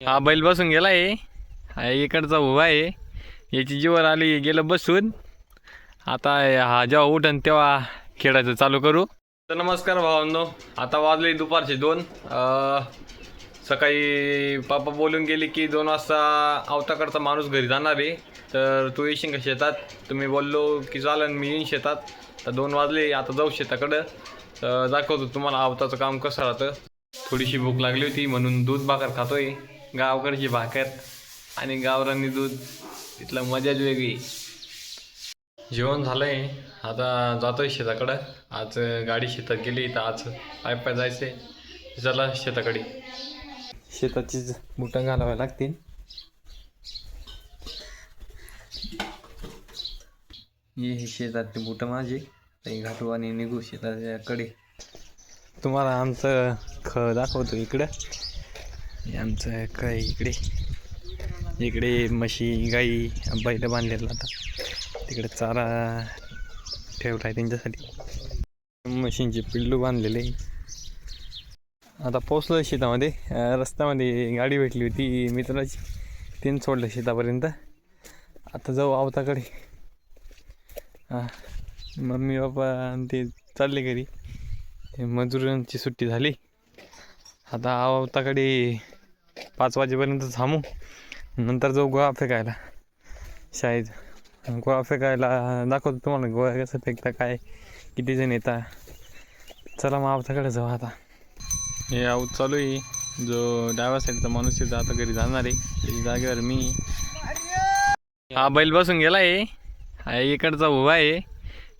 हा बैल बसून गेला आहे हा इकडचा उभा आहे. याची जीवर आली गेलं बसून. आता हा जेव्हा उठन तेव्हा खेळायचं चालू करू. तर नमस्कार भावांनो आता वाजले दुपारचे दोन. सकाळी पापा बोलून गेले की दोन वाजता आवताकडचा माणूस घरी जाणार आहे. तर तू येशील का शेतात? तुम्ही बोललो की चालन मी येईन शेतात. तर दोन वाजले आता जाऊ शेताकडं. तर दाखवतो तुम्हाला आवताचं काम कसं राहतं. थोडीशी भूक लागली होती म्हणून दूध भाकर खातोय. गावकडची भाकर आणि गावरानी दूध. तिथलं मजाच वेगळी. जेवण झालंय. आता जातोय शेताकडं. आज गाडी शेतात गेली तर आज पाय पाय जायचंय. चला शेताकडे. शेताचीच बुटं घालाव्या लागतील. ये हे शेतातले बुटं माझे. ते घालू आणि निघू शेताच्याकडे तुम्हाला आमचं ख दाखवतो इकडं. आमचं काय इकडे? इकडे म्हशी गाई बैल बांधलेला आता. तिकडे चारा ठेवला आहे त्यांच्यासाठी. म्हशींचे पिल्लू बांधलेले आता पोचलो शेतामध्ये. रस्त्यामध्ये गाडी भेटली होती मित्राची. तीन सोडलं शेतापर्यंत. आता जाऊ आवताकडे. हां मम्मी पप्पा ते चालले घरी. ते मजुरांची सुट्टी झाली. आता आवताकडे पाच वाजेपर्यंत थांबू. नंतर जाऊ गोळा फेकायला शाळेत. गोळा फेकायला दाखवतो तुम्हाला गोळा कसं फेकता काय किती जण येता चला मग आवताकडे जाऊ आता. हे आऊत चालू आहे. जो डाव्या साईडचा माणूस तिथं आता घरी जाणार आहे. त्याच्या जागेवर मी. हा बैल बसून गेला आहे. हा इकडचा उभा आहे.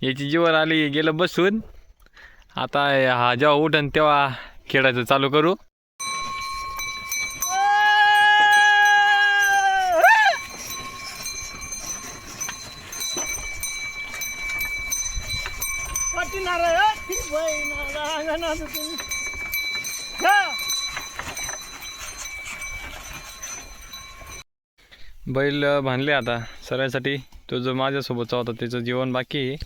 याची जीवर आली गेलं बसून. आता हा जेव्हा उठन तेव्हा खेळायचं चालू करू. बैल बांधले आता सरायसाठी. तो जो माझ्यासोबतचा होता त्याचं जेवण बाकी आहे.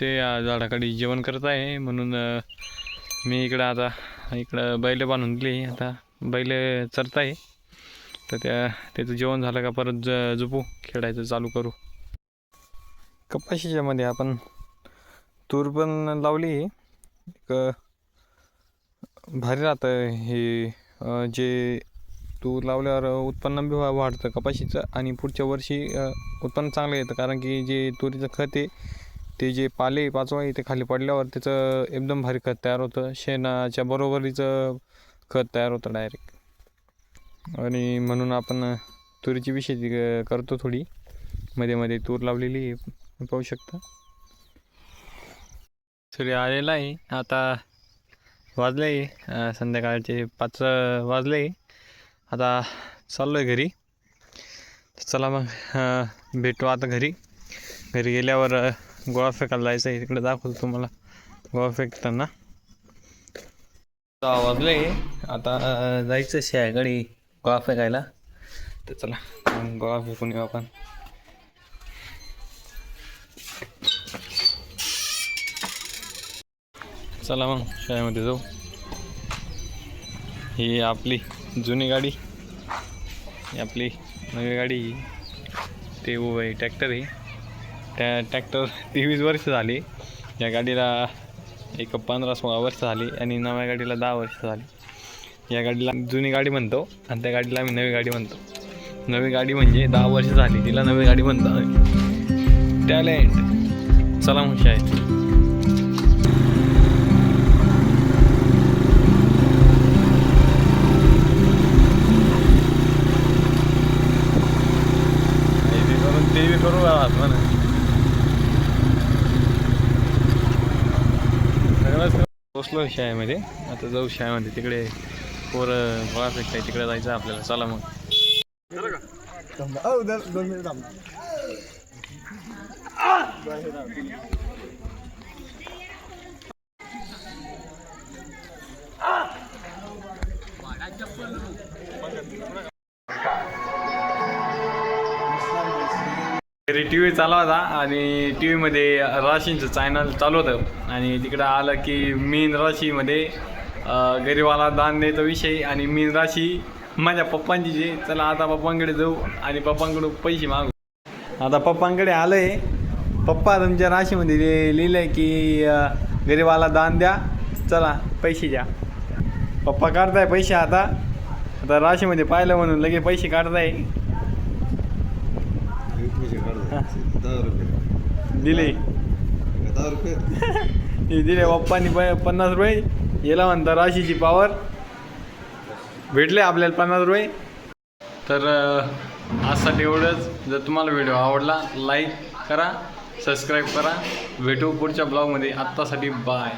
ते झाडाकडे जेवण करत आहे म्हणून मी इकडं आता इकडं बैल बांधून दिली. आता बैल चरत आहे. तर त्या त्याचं जेवण झालं का परत ज झोपू खेळायचं चालू करू. कपाशीच्यामध्ये आपण तूर पण लावली आहे एक भारी राहतं हे जे तूर लावल्यावर उत्पन्न बी वाढतं कपाशीचं आणि पुढच्या वर्षी उत्पन्न चांगलं येतं. कारण की जे तुरीचं खत आहे ते जे पाले पाचवा आहे ते खाली पडल्यावर त्याचं एकदम भारी खत तयार होतं. शेणाच्या बरोबरीचं खत तयार होतं डायरेक्ट आणि म्हणून आपण तुरीची बी शेती करतो थोडी. मध्ये मध्ये तूर लावलेली आहे पाहू शकता. सूर्य आलेला आहे. आता वाजले आहे. संध्याकाळचे पाच अ, वाजले आता चाललो आहे घरी चला मग भेटू आता घरी. घरी गेल्यावर गोळा फेकायला जायचं आहे. तिकडे दाखवतो तुम्हाला. गोळा फेकताना. वाजले आता जायचं शाळेकडे गोळा फेकायला. तर चला गोळा फेकून येऊ आपण. चला मग शाळेमध्ये जाऊ. ही आपली जुनी गाडी. ही आपली नवी गाडी. ते उभं आहे ट्रॅक्टर आहे. त्या ट्रॅक्टर तेवीस वर्ष झाली. या गाडीला एक पंधरा सोळा वर्ष झाली आणि नव्या गाडीला दहा वर्ष झाली. या गाडीला जुनी गाडी म्हणतो आणि त्या गाडीला आम्ही नवी गाडी म्हणतो. नवी गाडी म्हणजे दहा वर्ष झाली तिला नवी गाडी म्हणतो टॅलेंट. चला मग शाळेत हे बी करून ते म्हणा सगळंच पोचलो शाळेमध्ये. आता जाऊ शाळेमध्ये. तिकडे पोरं गोळा फेकताय तिकडे जायचं आपल्याला. चला मग. घरी टी व्ही चालू होता आणि टी व्हीमध्ये राशींचं चॅनल चालू होतं. आणि तिकडं आलं की मीन राशीमध्ये गरीबाला दान द्यायचा विषय आणि मीन राशी माझ्या पप्पांची जे चला आता पप्पांकडे जाऊ आणि पप्पांकडून पैसे मागू. आता पप्पांकडे आहे पप्पा तुमच्या राशीमध्ये लिहिलं आहे की गरीबाला दान द्या चला पैसे द्या. पप्पा काढताय पैसे आता. आता राशीमध्ये पाहिलं म्हणून लगे पैसे काढताय पैसे काढतो दहा रुपये दिले. दिले. पप्पांनी प- पन्नास रुपये. याला म्हणता राशीची पावर भेटले आपल्याला पन्नास रुपये. तर आजसाठी एवढंच. जर तुम्हाला व्हिडिओ आवडला लाईक करा सबस्क्राईब करा. भेटू पुढच्या ब्लॉगमध्ये आत्तासाठी बाय